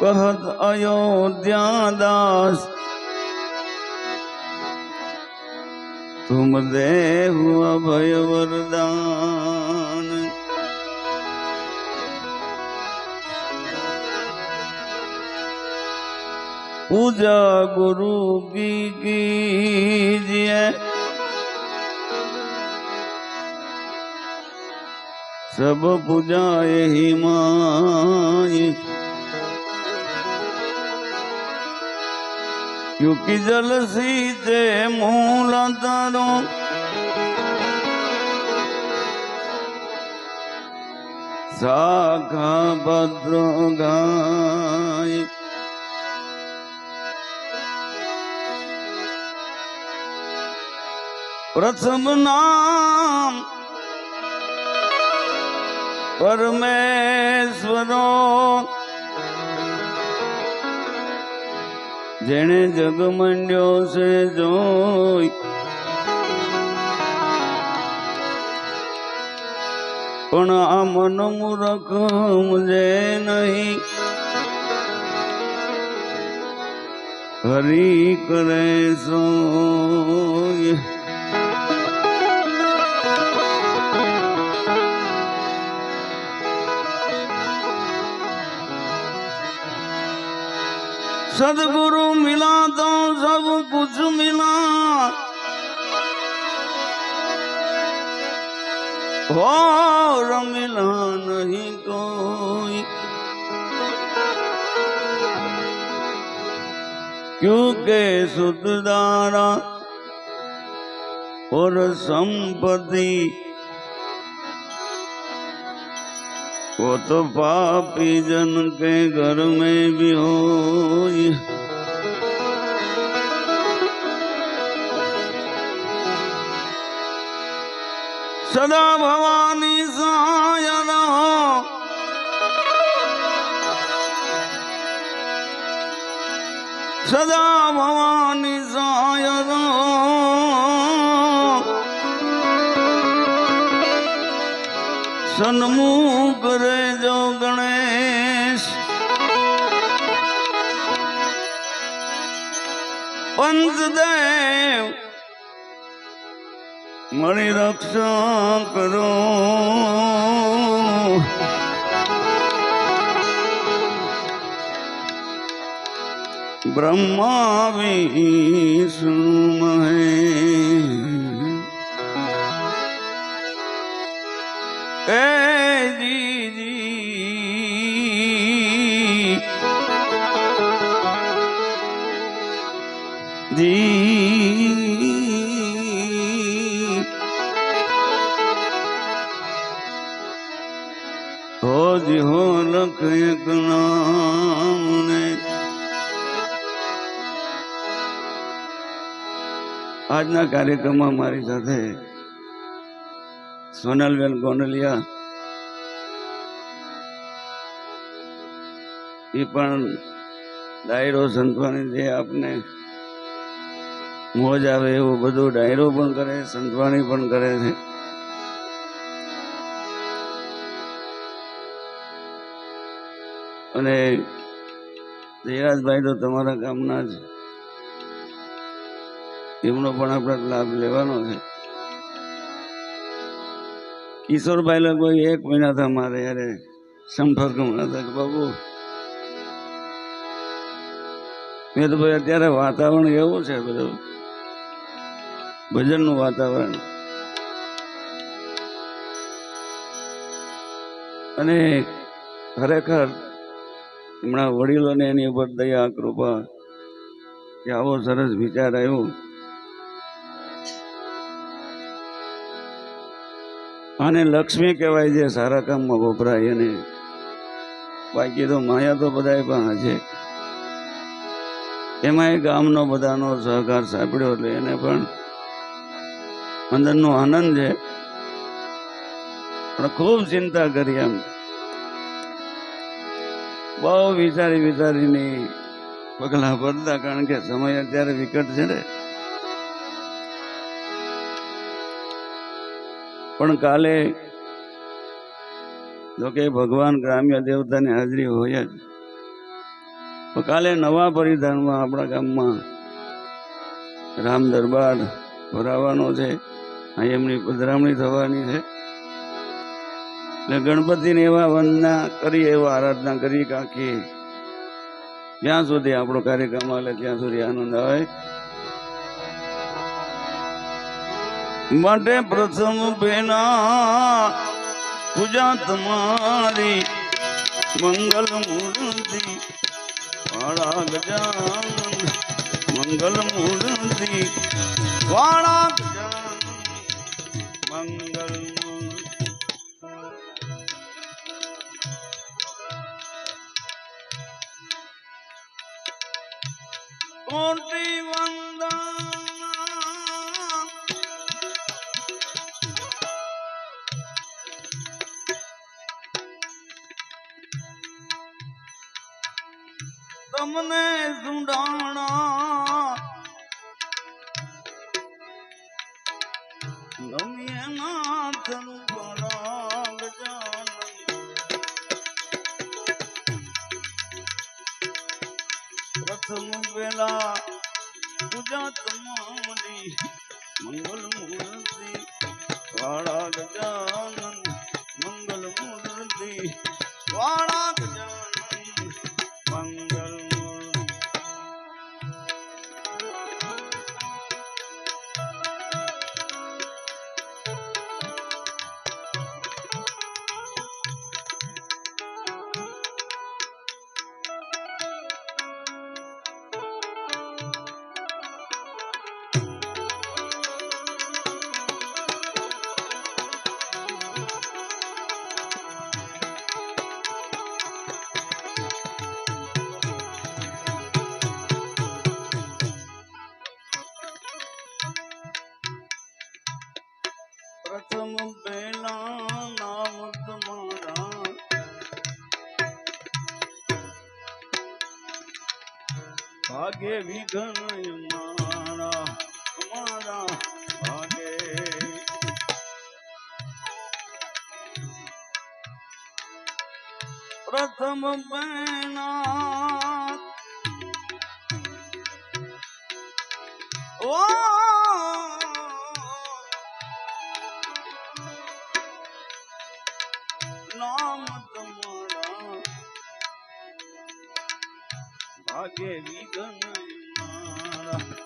કહત અયોધ્યા દાસ. તુમ દેવ અભય વરદાન. પૂજા ગુરુ કી કીજીએ. સબ પૂજા યહી માય યુકી જલ સીતે મૂલ તારો સાખા ભદ્ર ગાય. પ્રથમ નામ પરમેશ્વરો. જેણે જગ મંડ્યો છે જોઈ. પણ આ મન મૂરખ મુજે નહીં. હરી કરે સોય. सदगुरु मिला तो सब कुछ मिला। और मिला नहीं कोई। क्योंकि सुधारा और संपत्ति वो तो पापी जन के घर में भी हो सदा भवानी साय रहो सदा भवानी साय रहो સન્મુખ કરે જો ગણેશ. પંચદેવ મળી રક્ષા કરો. બ્રહ્મા વિષ્ણુ મહે આજના કાર્યક્રમમાં મારી સાથે સોનલબેન ગોનલિયા એ પણ ડાયરો સંતવાણી જે આપને મોજ આવે એવું બધું ડાયરો પણ કરે, સંતવાણી પણ કરે છે. અને ધીરાજભાઈ તો તમારા ગામના જ એમનો પણ આપણે લાભ લેવાનો છે. કિશોરભાઈ લગભગ એક મહિના થયા મારે યારે સંપર્કમાં હતા કે બાબુ, મેં તો ભાઈ અત્યારે વાતાવરણ એવું છે બધું. ભજનનું વાતાવરણ. અને ખરેખર હમણાં વડીલોને એની ઉપર દયા, કૃપા, કે આવો સરસ વિચાર આવ્યો. આને લક્ષ્મી કહેવાય છે, સારા કામમાં વપરાય એને બાકી તો માયા તો બધા પણ છે એમાં ગામનો બધાનો સહકાર સાંભળ્યો એટલે એને પણ અંદરનો આનંદ છે. પણ ખૂબ ચિંતા કરી એમ. બહુ વિચારી વિચારીને પગલાં ભરતા, કારણ કે સમય અત્યારે વિકટ છે ને. પણ કાલે જો કે ભગવાન ગ્રામ્ય દેવતાની હાજરી હોય જ. કાલે નવા પરિધાનમાં આપણા ગામમાં રામ દરબાર ભરાવાનો છે. અહીં એમની પધરામણી થવાની છે. એટલે ગણપતિને એવા વંદના કરી એવા આરાધના કરી કાંખી જ્યાં સુધી આપણો કાર્યક્રમ હાલે ત્યાં સુધી આનંદ આવે. માટે પ્રથમ બેના પૂજા તમારી મંગલ મૂર્તિ, વાળા ગજાનંદ, મંગલ મૂર્તિ, વાળા મંગલ કોટી વંદના તમને સુડાણા નમીએ નાથનું પરાગ જાણ પ્રથમ વેલા પૂજા તમારી મંગલ મૂર્તિ વાળા ભાગે વિઘન મારા મારા ભાગે. પ્રથમ બહેના નામ તમારા. ભાગે Thank you.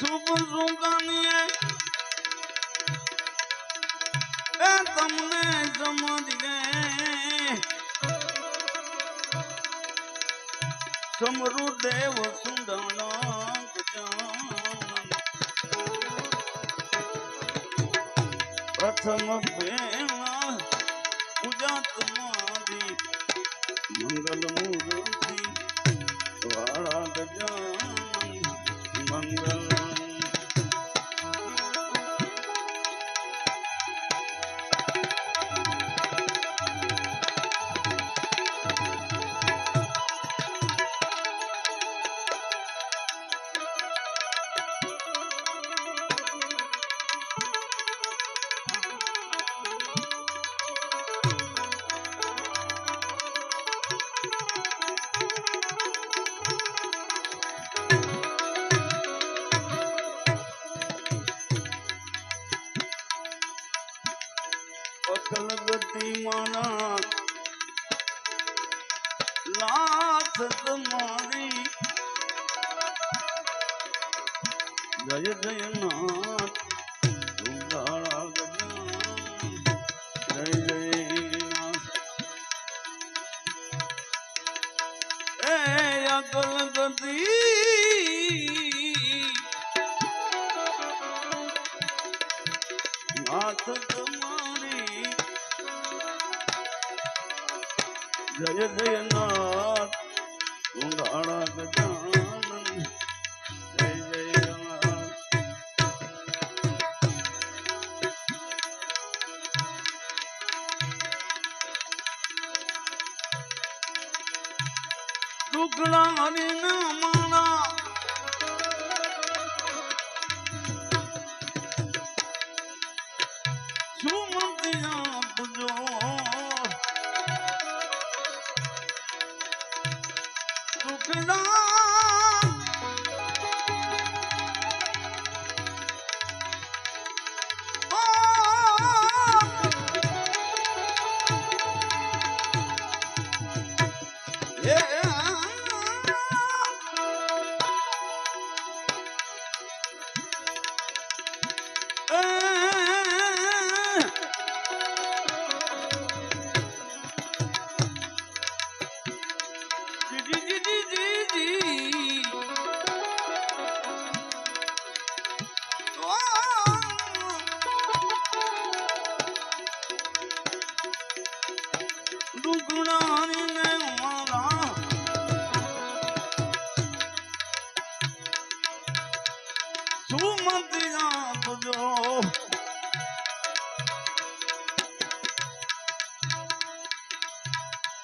શુભ સુગમ્યે એ તમને સમજે સમૃદેવ દેવ ગજાનન પ્રથમ પ્રેમ નાથ તમારી જય જય નાથ જય જય એ અગલ ગદી નાથ તમારી જય જય નાથ સુમતિયા તુજો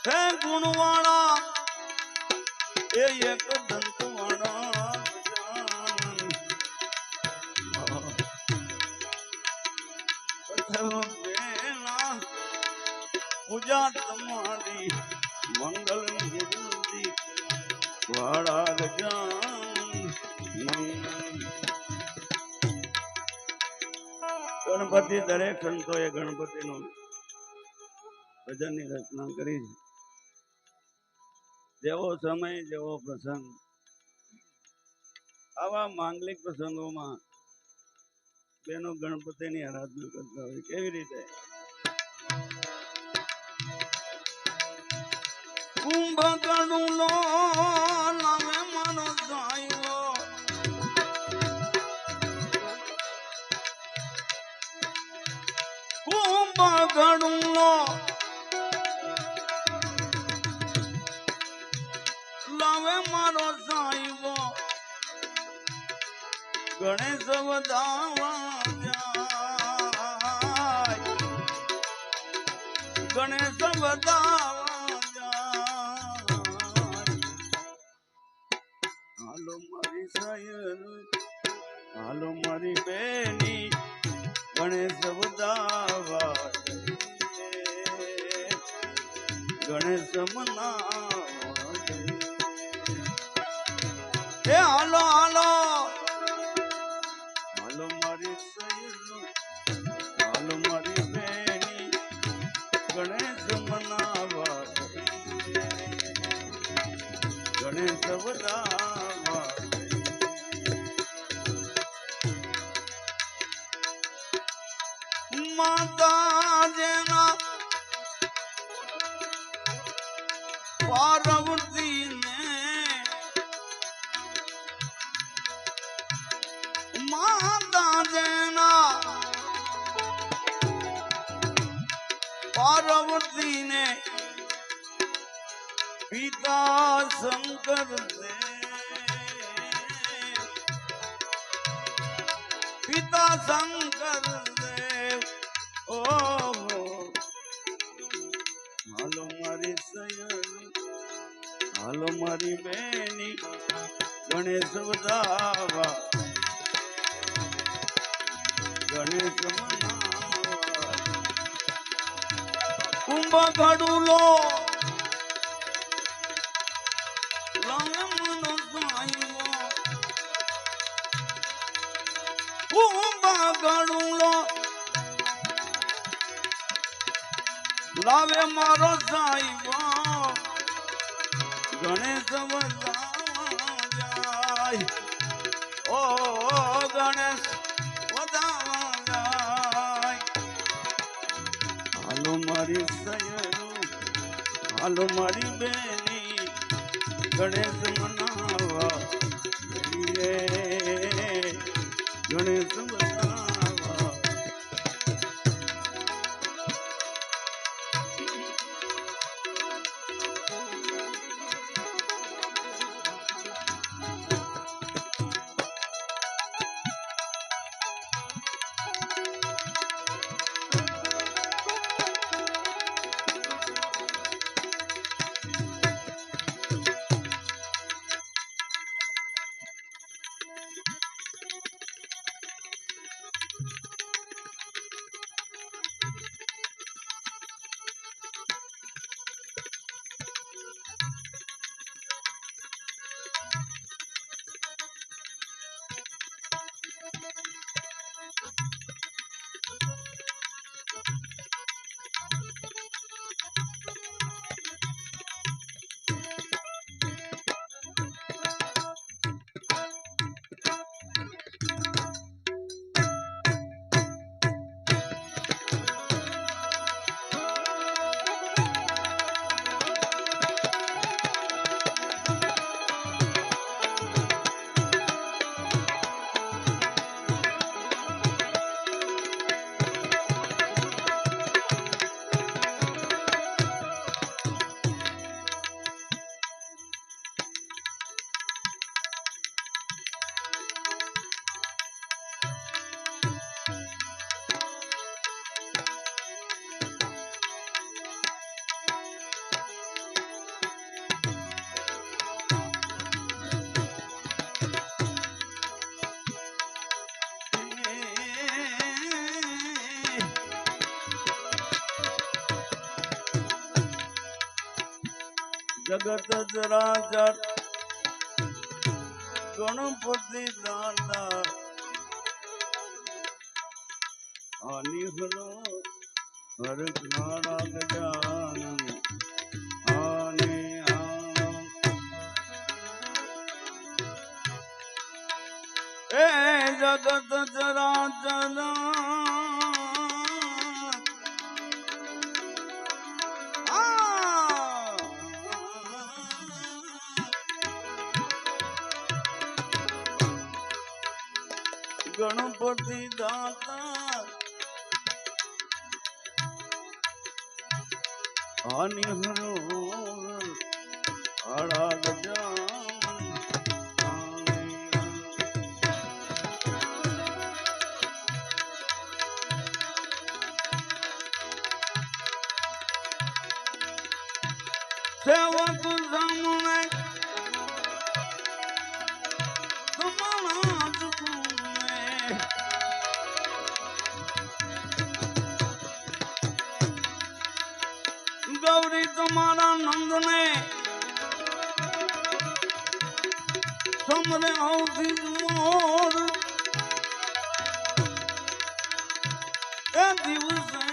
હે ગુણવાળા એ એક દંતવાળા પૂજા તમારી ગણપતિ, દરેક સંતોએ ગણપતિનો ભજનની રચના કરી જેવો સમય, જેવો પ્રસંગ. આવા માંગલિક પ્રસંગોમાં બેનો ગણપતિની આરાધના કરતા હોય કેવી રીતે? કુંભ ગણું કડુલો લાવે મારો સાહેબો ગણેશ વધાવા ગણેશ વધાવા જઈએ. એ હાલો હાલો. હાલો મારી સૈયરો હાલો મારી બેની ગણેશ મનાવા ગણેશ વધાવા પિતા શંકર પિતા શંકર દેવ ઓ હાલો મારી સયન હાલો મારી બેની ગણેશ વધાવા ગણેશ મનાવા કુંભ ઘડુલો ઘડુલો લાવે મારો સાઈવો. ગણેશ જાય. ઓ ગણેશ હાલો મારી સયરો, હાલો મારી બેની ગણેશ મનાવા જગત ચરાચર ગણપતિ દાદા. આની હરો જ્ઞાના ગજાનન આને એ જગત ગણપતિ દાતા આની હરો સામને ગૌરી તમારા નંદને. સમરે આવતી મોર. એ દિવસે